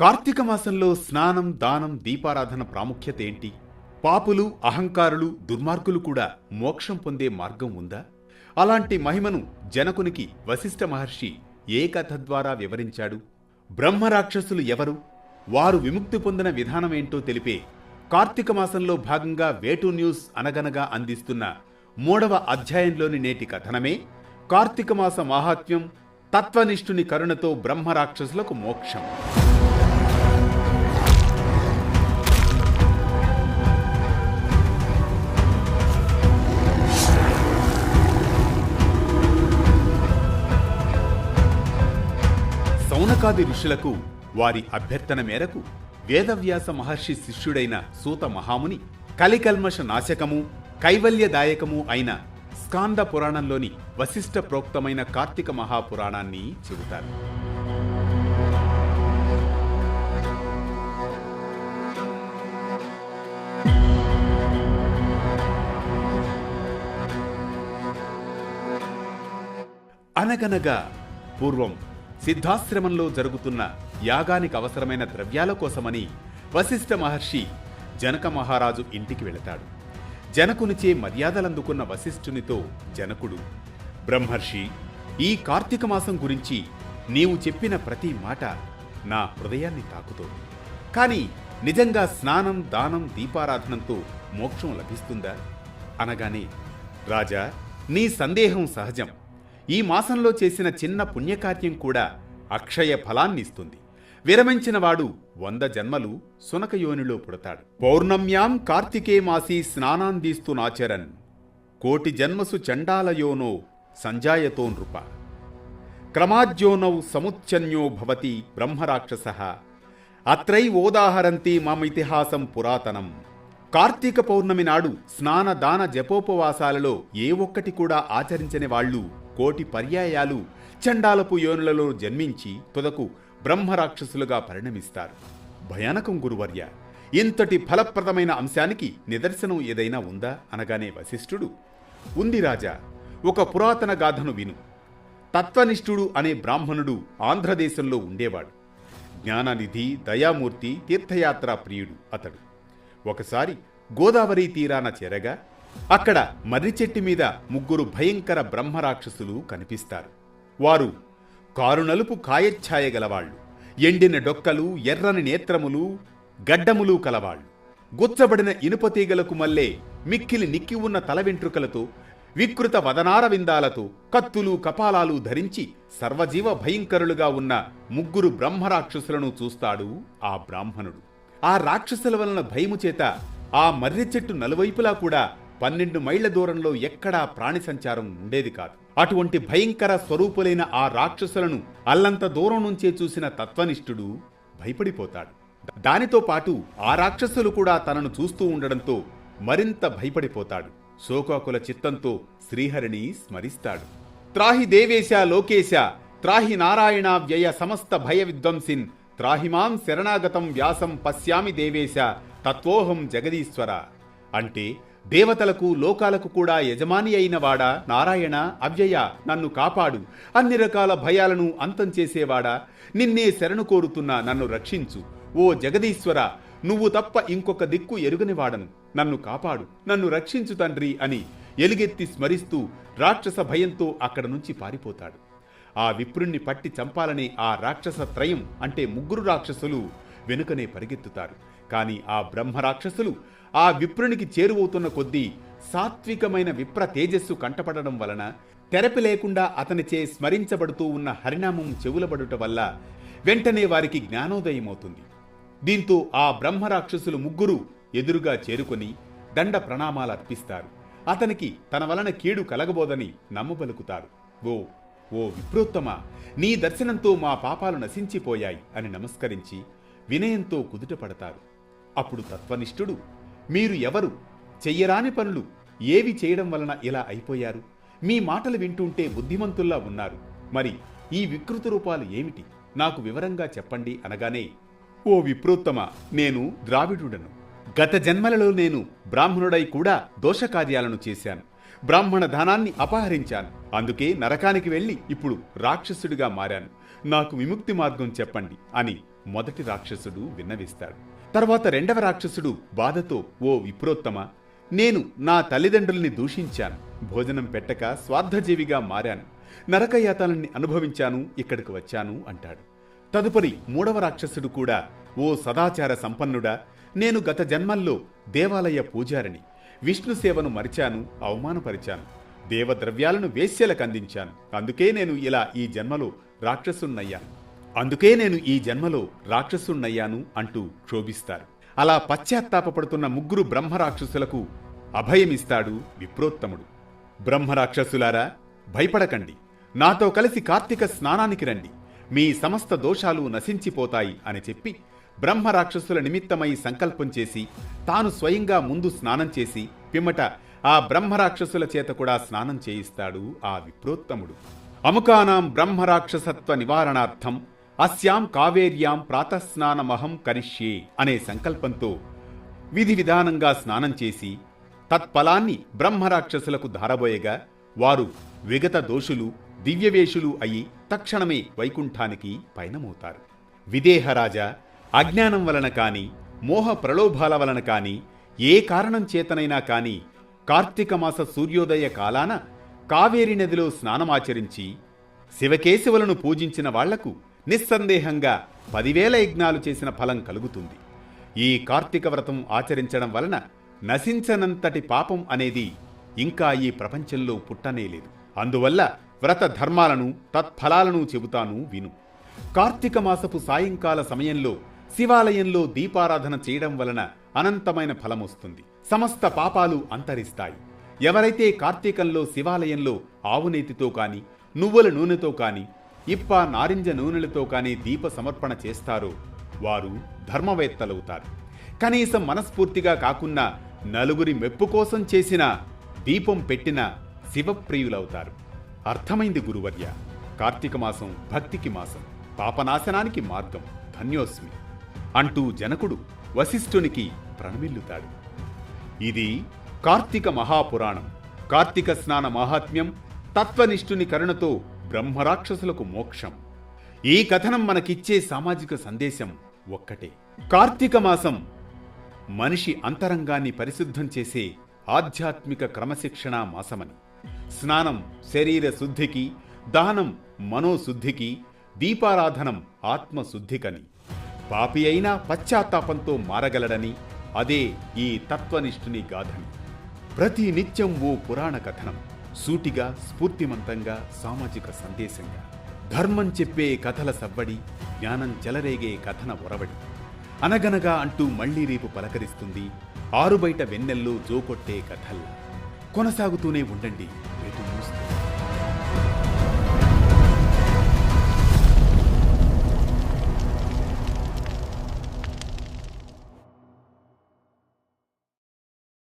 కార్తీక మాసంలో స్నానం దానం దీపారాధన ప్రాముఖ్యత ఏంటి? పాపులు అహంకారులు దుర్మార్గులు కూడా మోక్షం పొందే మార్గం ఉందా? అలాంటి మహిమను జనకునికి వశిష్ఠ మహర్షి ఏ కథ ద్వారా వివరించాడు బ్రహ్మరాక్షసులు ఎవరు? వారు విముక్తి పొందిన విధానమేంటో తెలిపే కార్తీక మాసంలో భాగంగా వేటు న్యూస్ అనగనగా అందిస్తున్న మూడవ అధ్యాయంలోని నేటి కథనమే కార్తీక మాస మాహాత్మ్యం తత్వనిష్ఠుని కరుణతో బ్రహ్మరాక్షసులకు మోక్షం. శౌనకాది ఋషులకు వారి అభ్యర్థన మేరకు వేదవ్యాస మహర్షి శిష్యుడైన సూత మహాముని కలికల్మష నాశకము కైవల్యదాయకము అయిన స్కాంద పురాణంలోని వశిష్ట ప్రోక్తమైన కార్తీక మహాపురాణాన్ని చెబుతారు. అనగనగా పూర్వం సిద్ధాశ్రమంలో జరుగుతున్న యాగానికి అవసరమైన ద్రవ్యాల కోసమని వశిష్ఠ మహర్షి జనక మహారాజు ఇంటికి వెళతాడు. జనకునిచే మర్యాదలందుకున్న వశిష్ఠునితో జనకుడు బ్రహ్మర్షి ఈ కార్తీక మాసం గురించి నీవు చెప్పిన ప్రతి మాట నా హృదయాన్ని తాకుతోంది. కానీ నిజంగా స్నానం దానం దీపారాధనంతో మోక్షం లభిస్తుందా? అనగానే రాజా నీ సందేహం సహజం. ఈ మాసంలో చేసిన చిన్న పుణ్యకార్యం కూడా అక్షయ ఫలాన్నిస్తుంది. విరమించిన వాడు వంద జన్మలు సునకయోనిలో పుడతాడు. పౌర్ణమ్యాం కార్తికే మాసి స్నానాందీస్తు నాచరన్. కోటి జన్మసు చండాలయోనో సంజాయతో నృప. క్రమాజ్యోనౌ సముచ్చన్యో భవతి బ్రహ్మరాక్షస. అత్రైవోదాహరంతి మమితిహాసం పురాతనం. కార్తీక పౌర్ణమి నాడు స్నాన దాన జపోపవాసాలలో ఏ ఒక్కటి కూడా ఆచరించని వాళ్ళు కోటి పర్యాయాలు చండాలపు యోనులలో జన్మించి తుదకు బ్రహ్మరాక్షసులుగా పరిణమిస్తారు. భయానకం గురువర్య! ఇంతటి ఫలప్రదమైన అంశానికి నిదర్శనం ఏదైనా ఉందా? అనగానే వశిష్ఠుడు ఉంది రాజా ఒక పురాతన గాథను విను. తత్వనిష్ఠుడు అనే బ్రాహ్మణుడు ఆంధ్రదేశంలో ఉండేవాడు. జ్ఞాననిధి దయామూర్తి తీర్థయాత్రా ప్రియుడు అతడు. ఒకసారి గోదావరి తీరాన చేరగా అక్కడ మర్రి చెట్టు మీద ముగ్గురు భయంకర బ్రహ్మరాక్షసులు కనిపిస్తారు. వారు కారునలుపు కాయఛాయ గలవాళ్ళు ఎండిన డొక్కలు ఎర్రని నేత్రములు గడ్డములు కలవాళ్ళు. గుచ్చబడిన ఇనుప తీగలకు మల్లే మిక్కిలి నిక్కి ఉన్న తల వెంట్రుకలతో వికృత వదనార విందాలతో కత్తులు కపాలాలు ధరించి సర్వజీవ భయంకరులుగా ఉన్న ముగ్గురు బ్రహ్మరాక్షసులను చూస్తాడు ఆ బ్రాహ్మణుడు. ఆ రాక్షసుల వలన భయము చేత ఆ మర్రి చెట్టు నలువైపులా కూడా పన్నెండు మైళ్ళ దూరంలో ఎక్కడా ప్రాణి సంచారం ఉండేది కాదు. అటువంటి భయంకర స్వరూపులైన ఆ రాక్షసులను అల్లంత దూరం నుంచే చూసిన తత్వనిష్ఠుడు భయపడిపోతాడు. దానితో పాటు ఆ రాక్షసులు కూడా తనను చూస్తూ ఉండడంతో మరింత భయపడిపోతాడు. శోకాకుల చిత్తంతో శ్రీహరిని స్మరిస్తాడు. త్రాహి దేవేశ లోకేశ త్రాహి నారాయణ వ్యయ సమస్త భయ విద్వంసిన్ త్రాహిమాం శరణాగతం వ్యాసం పశ్యామి దేవేశ తత్వోహం జగదీశ్వర. అంటే దేవతలకు లోకాలకు కూడా యజమాని అయిన వాడా? నారాయణ అవ్యయ నన్ను కాపాడు. అన్ని రకాల భయాలను అంతం చేసేవాడా? నిన్నే శరణు కోరుతున్నా నన్ను రక్షించు. ఓ జగదీశ్వర నువ్వు తప్ప ఇంకొక దిక్కు ఎరుగనివాడను నన్ను కాపాడు నన్ను రక్షించు తండ్రి అని ఎలుగెత్తి స్మరిస్తూ రాక్షస భయంతో అక్కడ నుంచి పారిపోతాడు. ఆ విప్రుణ్ణి పట్టి చంపాలనే ఆ రాక్షస త్రయం అంటే ముగ్గురు రాక్షసులు వెనుకనే పరిగెత్తుతారు. కానీ ఆ బ్రహ్మ రాక్షసులు ఆ విప్రునికి చేరువవుతున్న కొద్దీ సాత్వికమైన విప్ర తేజస్సు కంటపడడం వలన తెరపి లేకుండా అతనిచే స్మరించబడుతూ ఉన్న హరినామం చెవులబడుట వల్ల వెంటనే వారికి జ్ఞానోదయమవుతుంది. దీంతో ఆ బ్రహ్మరాక్షసులు ముగ్గురు ఎదురుగా చేరుకొని దండ ప్రణామాలు అర్పిస్తారు. అతనికి తన వలన కీడు కలగబోదని నమ్మబలుకుతారు. ఓ ఓ విప్రోత్తమ నీ దర్శనంతో మా పాపాలు నశించిపోయాయి అని నమస్కరించి వినయంతో కుదుటపడతారు. అప్పుడు తత్వనిష్ఠుడు మీరు ఎవరు? చెయ్యరాని పనులు ఏవి చేయడం వలన ఇలా అయిపోయారు? మీ మాటలు వింటుంటే బుద్ధిమంతుల్లా ఉన్నారు. మరి ఈ వికృత రూపాలు ఏమిటి? నాకు వివరంగా చెప్పండి అనగానే ఓ విప్రోత్తమ నేను ద్రావిడుడను. గత జన్మలలో నేను బ్రాహ్మణుడై కూడా దోషకార్యాలను చేశాను. బ్రాహ్మణ ధనాన్ని అపహరించాను. అందుకే నరకానికి వెళ్ళి ఇప్పుడు రాక్షసుడిగా మారాను. నాకు విముక్తి మార్గం చెప్పండి అని మొదటి రాక్షసుడు విన్నవిస్తాడు. తర్వాత రెండవ రాక్షసుడు బాధతో ఓ విప్రోత్తమ నేను నా తల్లిదండ్రుల్ని దూషించాను. భోజనం పెట్టక స్వార్థజీవిగా మారాను. నరకయాతనని అనుభవించాను ఇక్కడికి వచ్చాను అంటాడు. తదుపరి మూడవ రాక్షసుడు కూడా ఓ సదాచార సంపన్నుడా నేను గత జన్మల్లో దేవాలయ పూజారిని. విష్ణు సేవను మరిచాను అవమానపరిచాను. దేవద్రవ్యాలను వేశ్యలకు అందించాను. అందుకే నేను ఇలా ఈ జన్మలో రాక్షసున్నయ్యాను అందుకే నేను ఈ జన్మలో రాక్షసుణ్ణయ్యాను అంటూ క్షోభిస్తారు. అలా పశ్చాత్తాపడుతున్న ముగ్గురు బ్రహ్మరాక్షసులకు అభయమిస్తాడు విప్రోత్తముడు. బ్రహ్మరాక్షసులారా భయపడకండి. నాతో కలిసి కార్తీక స్నానానికి రండి. మీ సమస్త దోషాలు నశించిపోతాయి అని చెప్పి బ్రహ్మరాక్షసుల నిమిత్తమై సంకల్పం చేసి తాను స్వయంగా ముందు స్నానం చేసి పిమ్మట ఆ బ్రహ్మరాక్షసుల చేత కూడా స్నానం చేయిస్తాడు ఆ విప్రోత్తముడు. అముకానాం బ్రహ్మరాక్షసత్వ నివారణార్థం అస్యాం కావేర్యాం ప్రాతస్నానమహం కరిష్యే అనే సంకల్పంతో విధి విధానంగా స్నానం చేసి తత్ఫలాన్ని బ్రహ్మరాక్షసులకు ధారబోయగా వారు విగత దోషులు దివ్యవేషులు అయి తక్షణమే వైకుంఠానికి పయనమవుతారు. విదేహరాజా అజ్ఞానం వలన కాని మోహ ప్రలోభాల వలన కాని ఏ కారణం చేతనైనా కాని కార్తీక మాస సూర్యోదయ కాలాన కావేరి నదిలో స్నానమాచరించి శివకేశవులను పూజించిన వాళ్ళకు నిస్సందేహంగా పదివేల యజ్ఞాలు చేసిన ఫలం కలుగుతుంది. ఈ కార్తీక వ్రతం ఆచరించడం వలన నశించనంతటి పాపం అనేది ఇంకా ఈ ప్రపంచంలో పుట్టనేలేదు అందువల్ల వ్రత ధర్మాలను తత్ఫలాలను చెబుతాను విను. కార్తీక మాసపు సాయంకాల సమయంలో శివాలయంలో దీపారాధన చేయడం వలన అనంతమైన ఫలమొస్తుంది సమస్త పాపాలు అంతరిస్తాయి. ఎవరైతే కార్తీకంలో శివాలయంలో ఆవునేతితో కాని నువ్వుల నూనెతో కాని ఇప్ప నారింజ నూనెలతో కాని దీప సమర్పణ చేస్తారు. వారు ధర్మవేత్తలవుతారు. కనీసం మనస్ఫూర్తిగా కాకున్నా నలుగురి మెప్పు కోసం చేసిన దీపం పెట్టిన శివప్రియులవుతారు. అర్థమైంది గురువర్య. కార్తీక మాసం భక్తికి మాసం పాపనాశనానికి మార్గం ధన్యోస్మి అంటూ జనకుడు వశిష్ఠునికి ప్రణమిల్లుతాడు. ఇది కార్తీక మహాపురాణం. కార్తీక స్నాన మహాత్మ్యం తత్వనిష్ఠుని కరుణతో బ్రహ్మరాక్షసులకు మోక్షం. ఈ కథనం మనకిచ్చే సామాజిక సందేశం ఒక్కటే. కార్తీక మాసం మనిషి అంతరంగాన్ని పరిశుద్ధం చేసే ఆధ్యాత్మిక క్రమశిక్షణ మాసమని. స్నానం శరీర శుద్ధికి దానం మనోశుద్ధికి దీపారాధనం ఆత్మశుద్ధికని. పాపి అయినా పశ్చాత్తాపంతో మారగలడని అదే ఈ తత్వనిష్ఠుని గాథని. ప్రతి నిత్యం ఓ పురాణ కథనం. సూటిగా స్ఫూర్తిమంతంగా సామాజిక సందేశంగా. ధర్మం చెప్పే కథల సవ్వడి జ్ఞానం చెలరేగే కథన ఒరవడి. అనగనగా అంటూ మళ్ళీ రేపు పలకరిస్తుంది ఆరుబయట వెన్నెల్లో జోకొట్టే కథల్లా కొనసాగుతూనే ఉండండి.